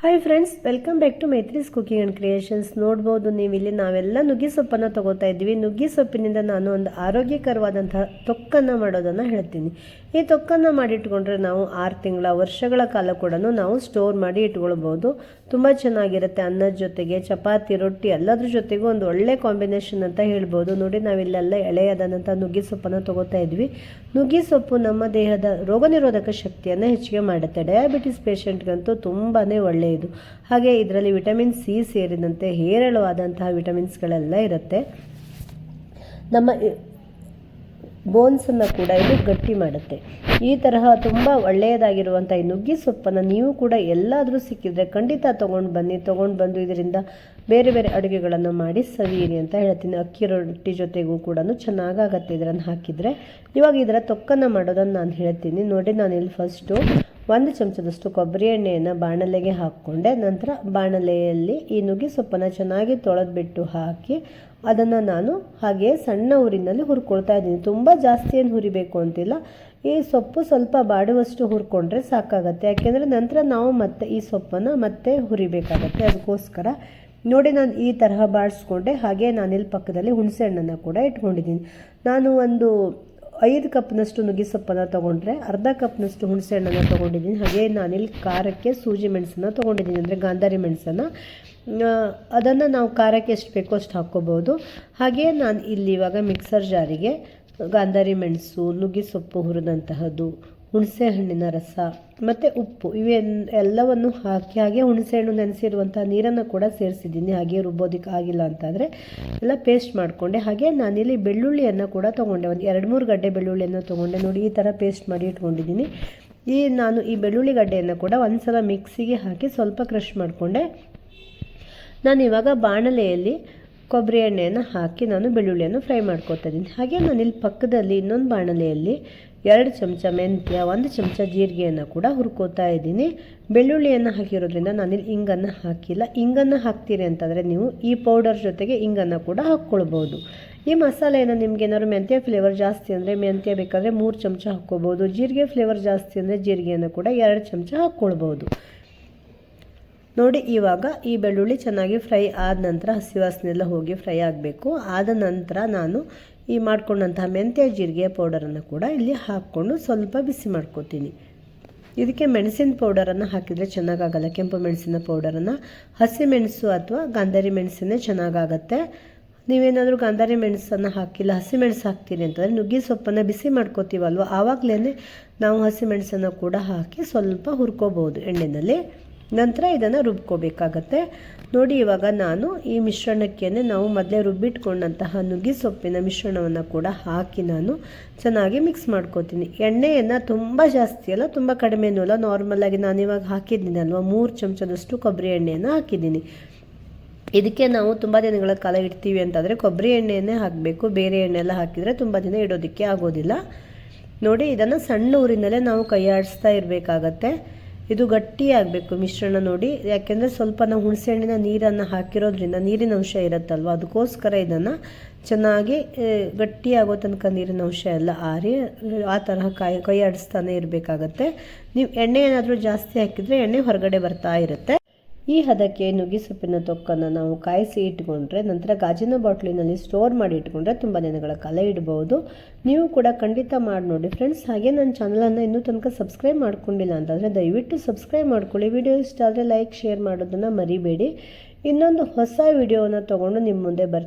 Hi friends welcome back to Maithri's cooking and creations ನೋಡ್ಬೋದು ನೀವು ಇಲ್ಲಿ ನಾವೆಲ್ಲ ನುಗ್ಗಿ ಸೊಪ್ಪನ್ನು ತೊಗೋತಾ ಇದ್ದೀವಿ ನುಗ್ಗಿ ಸೊಪ್ಪಿನಿಂದ ನಾನು ಒಂದು ಆರೋಗ್ಯಕರವಾದಂತಹ ತೊಕ್ಕನ್ನು ಮಾಡೋದನ್ನು ಹೇಳ್ತೀನಿ. ಈ ತೊಕ್ಕನ್ನು ಮಾಡಿಟ್ಕೊಂಡ್ರೆ ನಾವು ಆರು ತಿಂಗಳ, ವರ್ಷಗಳ ಕಾಲ ಕೂಡ ನಾವು ಸ್ಟೋರ್ ಮಾಡಿ ಇಟ್ಕೊಳ್ಬೋದು. ತುಂಬ ಚೆನ್ನಾಗಿರುತ್ತೆ ಅನ್ನದ ಜೊತೆಗೆ, ಚಪಾತಿ, ರೊಟ್ಟಿ ಎಲ್ಲದ್ರ ಜೊತೆಗೂ ಒಂದು ಒಳ್ಳೆ ಕಾಂಬಿನೇಷನ್ ಅಂತ ಹೇಳ್ಬೋದು. ನೋಡಿ ನಾವಿಲ್ಲೆಲ್ಲ ಎಳೆಯದಾದಂಥ ನುಗ್ಗಿ ಸೊಪ್ಪನ್ನು ತೊಗೋತಾ ಇದ್ವಿ. ನುಗ್ಗಿ ಸೊಪ್ಪು ನಮ್ಮ ದೇಹದ ರೋಗನಿರೋಧಕ ಶಕ್ತಿಯನ್ನು ಹೆಚ್ಚಿಗೆ ಮಾಡುತ್ತೆ. ಡಯಾಬಿಟಿಸ್ ಪೇಷಂಟ್ಗಂತೂ ತುಂಬಾ ಒಳ್ಳೆಯದು ಹಾಗೆ ಇದರಲ್ಲಿ ವಿಟಮಿನ್ ಸಿ ಸೇರಿದಂತೆ ಹೇರಳವಾದಂತಹ ವಿಟಮಿನ್ಸ್ಗಳೆಲ್ಲ ಇರುತ್ತೆ. ನಮ್ಮ ಬೋನ್ಸನ್ನು ಕೂಡ ಇದು ಗಟ್ಟಿ ಮಾಡುತ್ತೆ. ಈ ತರಹ ತುಂಬ ಒಳ್ಳೆಯದಾಗಿರುವಂಥ ಈ ನುಗ್ಗಿ ಸೊಪ್ಪನ್ನು ನೀವು ಕೂಡ ಎಲ್ಲಾದರೂ ಸಿಕ್ಕಿದರೆ ಖಂಡಿತ ತೊಗೊಂಡು ಬನ್ನಿ. ತೊಗೊಂಡು ಬಂದು ಇದರಿಂದ ಬೇರೆ ಬೇರೆ ಅಡುಗೆಗಳನ್ನು ಮಾಡಿ ಸವಿಯಿರಿ ಅಂತ ಹೇಳ್ತೀನಿ. ಅಕ್ಕಿ ರೊಟ್ಟಿ ಜೊತೆಗೂ ಕೂಡ ಚೆನ್ನಾಗಾಗತ್ತೆ. ಇದರನ್ನು ಹಾಕಿದರೆ ಇವಾಗ ಇದರ ತೊಕ್ಕನ್ನು ಮಾಡೋದನ್ನು ನಾನು ಹೇಳ್ತೀನಿ. ನೋಡಿ ನಾನು ಇಲ್ಲಿ ಫಸ್ಟು ಒಂದು ಚಮಚದಷ್ಟು ಕೊಬ್ಬರಿ ಎಣ್ಣೆಯನ್ನು ಬಾಣಲೆಗೆ ಹಾಕ್ಕೊಂಡೆ, ನಂತರ ಬಾಣಲೆಯಲ್ಲಿ ಈ ನುಗ್ಗಿ ಸೊಪ್ಪನ್ನು ಚೆನ್ನಾಗಿ ತೊಳೆದ್ಬಿಟ್ಟು ಹಾಕಿ ಅದನ್ನು ನಾನು ಹಾಗೆ ಸಣ್ಣ ಊರಿನಲ್ಲಿ ಹುರ್ಕೊಳ್ತಾ ಇದ್ದೀನಿ. ತುಂಬ ಜಾಸ್ತಿ ಏನು ಹುರಿಬೇಕು ಅಂತಿಲ್ಲ. ಈ ಸೊಪ್ಪು ಸ್ವಲ್ಪ ಬಾಡುವಷ್ಟು ಹುರ್ಕೊಂಡ್ರೆ ಸಾಕಾಗತ್ತೆ. ಯಾಕೆಂದರೆ ನಂತರ ನಾವು ಮತ್ತೆ ಈ ಸೊಪ್ಪನ್ನು ಮತ್ತೆ ಹುರಿಬೇಕಾಗತ್ತೆ. ಅದಕ್ಕೋಸ್ಕರ ನೋಡಿ ನಾನು ಈ ತರಹ ಬಾಡಿಸ್ಕೊಂಡೆ ಹಾಗೆ ನಾನಿಲ್ಲಿ ಪಕ್ಕದಲ್ಲಿ ಹುಣಸೆ ಹಣ್ಣನ್ನು ಕೂಡ ಇಟ್ಕೊಂಡಿದ್ದೀನಿ. ನಾನು ಒಂದು ಐದು ಕಪ್ನಷ್ಟು ನುಗ್ಗಿ ಸೊಪ್ಪನ್ನು ತೊಗೊಂಡ್ರೆ ಅರ್ಧ ಕಪ್ನಷ್ಟು ಹುಣಸೆ ಹಣ್ಣನ್ನು ತೊಗೊಂಡಿದ್ದೀನಿ. ಹಾಗೆ ನಾನಿಲ್ಲಿ ಖಾರಕ್ಕೆ ಸೂಜಿ ಮೆಣಸನ್ನು ತೊಗೊಂಡಿದ್ದೀನಿ ಅಂದರೆ ಗಾಂಧಾರಿ ಮೆಣಸನ್ನು. ಅದನ್ನು ನಾವು ಖಾರಕ್ಕೆ ಎಷ್ಟು ಬೇಕೋ ಅಷ್ಟು ಹಾಕ್ಕೋಬೋದು. ಹಾಗೆ ನಾನು ಇಲ್ಲಿ ಇವಾಗ ಮಿಕ್ಸರ್ ಜಾರಿಗೆ ಗಾಂಧಾರಿ ಮೆಣಸು, ನುಗ್ಗಿ ಸೊಪ್ಪು ಹುರಿದಂತಹದ್ದು ಹುಣಸೆ ಹಣ್ಣಿನ ರಸ, ಮತ್ತು ಉಪ್ಪು, ಇವೆನ್, ಎಲ್ಲವನ್ನು ಹಾಕಿ ಹಾಗೆ ಹುಣಸೆಹಣ್ಣು ನೆನೆಸಿರುವಂಥ ನೀರನ್ನು ಕೂಡ ಸೇರಿಸಿದ್ದೀನಿ. ಹಾಗೆ ರುಬ್ಬೋದಕ್ಕೆ ಆಗಿಲ್ಲ ಅಂತಂದರೆ ಎಲ್ಲ ಪೇಸ್ಟ್ ಮಾಡಿಕೊಂಡೆ. ಹಾಗೆ ನಾನಿಲ್ಲಿ ಬೆಳ್ಳುಳ್ಳಿಯನ್ನು ಕೂಡ ತೊಗೊಂಡೆ. ಒಂದು ಎರಡು ಮೂರು ಗಡ್ಡೆ ಬೆಳ್ಳುಳ್ಳಿಯನ್ನು ತೊಗೊಂಡೆ. ನೋಡಿ, ಈ ಥರ ಪೇಸ್ಟ್ ಮಾಡಿ ಇಟ್ಕೊಂಡಿದ್ದೀನಿ. ಈ ನಾನು ಈ ಬೆಳ್ಳುಳ್ಳಿ ಗಡ್ಡೆಯನ್ನು ಕೂಡ ಒಂದು ಸಲ ಮಿಕ್ಸಿಗೆ ಹಾಕಿ ಸ್ವಲ್ಪ ಕ್ರಷ್ ಮಾಡಿಕೊಂಡೆ. ನಾನು ಇವಾಗ ಬಾಣಲೆಯಲ್ಲಿ ಕೊಬ್ಬರಿ ಎಣ್ಣೆಯನ್ನು ಹಾಕಿ ನಾನು ಬೆಳ್ಳುಳ್ಳಿಯನ್ನು ಫ್ರೈ ಮಾಡ್ಕೊತಾ ಇದ್ದೀನಿ. ಹಾಗೆ ನಾನು ಇಲ್ಲಿ ಪಕ್ಕದಲ್ಲಿ ಇನ್ನೊಂದು ಬಾಣಲೆಯಲ್ಲಿ ಎರಡು ಚಮಚ ಮೆಂತ್ಯ, ಒಂದು ಚಮಚ ಜೀರಿಗೆಯನ್ನು ಕೂಡ ಹುರ್ಕೋತಾ ಇದ್ದೀನಿ. ಬೆಳ್ಳುಳ್ಳಿಯನ್ನು ಹಾಕಿರೋದ್ರಿಂದ ನಾನಿಲ್ಲಿ ಇಂಗನ್ನು ಹಾಕಿಲ್ಲ. ಇಂಗನ್ನು ಹಾಕ್ತೀರಿ ಅಂತಂದರೆ ನೀವು ಈ ಪೌಡರ್ ಜೊತೆಗೆ ಇಂಗನ್ನು ಕೂಡ ಹಾಕ್ಕೊಳ್ಬೋದು. ಈ ಮಸಾಲೆಯನ್ನು ನಿಮಗೇನಾದ್ರು ಮೆಂತ್ಯ ಫ್ಲೇವರ್ ಜಾಸ್ತಿ ಅಂದರೆ ಮೆಂತ್ಯ ಬೇಕಾದರೆ ಮೂರು ಚಮಚ ಹಾಕ್ಕೋಬೋದು ಜೀರಿಗೆ ಫ್ಲೇವರ್ ಜಾಸ್ತಿ ಅಂದರೆ ಜೀರಿಗೆಯನ್ನು ಕೂಡ ಎರಡು ಚಮಚ ಹಾಕ್ಕೊಳ್ಬೋದು. ನೋಡಿ, ಇವಾಗ ಈ ಬೆಳ್ಳುಳ್ಳಿ ಚೆನ್ನಾಗಿ ಫ್ರೈ ಆದ ನಂತರ ಹಸಿ ವಾಸನೆಲ್ಲ ಹೋಗಿ ಫ್ರೈ ಆಗಬೇಕು. ಆದ ನಂತರ ನಾನು ಈ ಮಾಡ್ಕೊಂಡಂತಹ ಮೆಂತ್ಯ ಜೀರಿಗೆ ಪೌಡರನ್ನು ಕೂಡ ಇಲ್ಲಿ ಹಾಕ್ಕೊಂಡು ಸ್ವಲ್ಪ ಬಿಸಿ ಮಾಡ್ಕೋತೀನಿ. ಇದಕ್ಕೆ ಮೆಣಸಿನ ಪೌಡರನ್ನು ಹಾಕಿದರೆ ಚೆನ್ನಾಗಾಗಲ್ಲ. ಕೆಂಪು ಮೆಣಸಿನ ಪೌಡರನ್ನು. ಹಸಿ ಮೆಣಸು ಅಥವಾ ಗಾಂಧಾರಿ ಮೆಣಸಿನೇ ಚೆನ್ನಾಗಾಗತ್ತೆ. ನೀವೇನಾದರೂ ಗಾಂಧಾರಿ ಮೆಣಸನ್ನು ಹಾಕಿಲ್ಲ, ಹಸಿ ಮೆಣಸು ಹಾಕ್ತೀರಿ ಅಂತಂದರೆ ನುಗ್ಗಿ ಸೊಪ್ಪನ್ನು ಬಿಸಿ ಮಾಡ್ಕೋತೀವಲ್ವ? ಆವಾಗಲೇ ನಾವು ಹಸಿ ಮೆಣಸನ್ನು ಕೂಡ ಹಾಕಿ ಸ್ವಲ್ಪ ಹುರ್ಕೋಬೋದು ಎಣ್ಣೆಯಲ್ಲಿ ನಂತರ ಇದನ್ನು ರುಬ್ಕೋಬೇಕಾಗತ್ತೆ. ನೋಡಿ, ಇವಾಗ ನಾನು ಈ ಮಿಶ್ರಣಕ್ಕೆ ನಾವು ಮೊದಲೇ ರುಬ್ಬಿಟ್ಕೊಂಡಂತಹ ನುಗ್ಗಿ ಸೊಪ್ಪಿನ ಮಿಶ್ರಣವನ್ನು ಕೂಡ ಹಾಕಿ ನಾನು ಚೆನ್ನಾಗಿ ಮಿಕ್ಸ್ ಮಾಡ್ಕೋತೀನಿ. ಎಣ್ಣೆಯನ್ನು ತುಂಬ ಜಾಸ್ತಿ ಅಲ್ಲ, ತುಂಬ ಕಡಿಮೆನೂ ಅಲ್ಲ ನಾರ್ಮಲಾಗಿ ನಾನು ಇವಾಗ ಅಲ್ವಾ ಮೂರು ಚಮಚದಷ್ಟು ಕೊಬ್ಬರಿ ಎಣ್ಣೆಯನ್ನು ಹಾಕಿದ್ದೀನಿ. ಇದಕ್ಕೆ ನಾವು ತುಂಬ ದಿನಗಳ ಕಾಲ ಇಡ್ತೀವಿ ಅಂತಂದರೆ ಕೊಬ್ಬರಿ ಎಣ್ಣೆಯನ್ನೇ ಹಾಕಬೇಕು. ಬೇರೆ ಎಣ್ಣೆ ಎಲ್ಲ ಹಾಕಿದರೆ ತುಂಬ ದಿನ ಇಡೋದಕ್ಕೆ ಆಗೋದಿಲ್ಲ. ನೋಡಿ, ಇದನ್ನು ಸಣ್ಣ ಊರಿನಲ್ಲೇ ನಾವು ಕೈಯಾಡಿಸ್ತಾ ಇರಬೇಕಾಗತ್ತೆ. ಇದು ಗಟ್ಟಿಯಾಗಬೇಕು ಮಿಶ್ರಣ ನೋಡಿ. ಯಾಕೆಂದರೆ ಸ್ವಲ್ಪ ನಾವು ಹುಣಸೆ ಹಣ್ಣಿನ ನೀರನ್ನು ಹಾಕಿರೋದ್ರಿಂದ ನೀರಿನ ಅಂಶ ಇರುತ್ತಲ್ವ? ಅದಕ್ಕೋಸ್ಕರ ಇದನ್ನು ಚೆನ್ನಾಗಿ ಗಟ್ಟಿಯಾಗೋ ತನಕ ನೀರಿನ ಅಂಶ ಎಲ್ಲ ಆರಿ, ಆ ತರಹ ಕಾಯಿ ಕೈ ಆಡಿಸ್ತಾನೆ ಇರಬೇಕಾಗತ್ತೆ. ನೀವು ಎಣ್ಣೆ ಏನಾದರೂ ಜಾಸ್ತಿ ಹಾಕಿದರೆ ಎಣ್ಣೆ ಹೊರಗಡೆ ಬರ್ತಾ ಇರುತ್ತೆ. ಈ ಹದಕ್ಕೆ ನುಗ್ಗಿ ಸೊಪ್ಪಿನ ತೊಕ್ಕನ್ನು ನಾವು ಕಾಯಿಸಿ ಇಟ್ಕೊಂಡ್ರೆ, ನಂತರ ಗಾಜಿನ ಬಾಟ್ಲಿನಲ್ಲಿ ಸ್ಟೋರ್ ಮಾಡಿ ಇಟ್ಕೊಂಡ್ರೆ ತುಂಬ ದಿನಗಳ ಕಾಲ ಇಡಬಹುದು ನೀವು ಕೂಡ ಖಂಡಿತ ಮಾಡಿ ನೋಡಿ ಫ್ರೆಂಡ್ಸ್. ಹಾಗೆ ನನ್ನ ಚಾನಲನ್ನು ಇನ್ನೂ ತನಕ ಸಬ್ಸ್ಕ್ರೈಬ್ ಮಾಡ್ಕೊಂಡಿಲ್ಲ ಅಂತಂದರೆ ದಯವಿಟ್ಟು ಸಬ್ಸ್ಕ್ರೈಬ್ ಮಾಡ್ಕೊಳ್ಳಿ. ವಿಡಿಯೋ ಇಷ್ಟ ಆದರೆ ಲೈಕ್, ಶೇರ್ ಮಾಡೋದನ್ನು ಮರಿಬೇಡಿ. ಇನ್ನೊಂದು ಹೊಸ ವಿಡಿಯೋವನ್ನು ತೊಗೊಂಡು ನಿಮ್ಮ ಮುಂದೆ ಬರ್ತೀನಿ.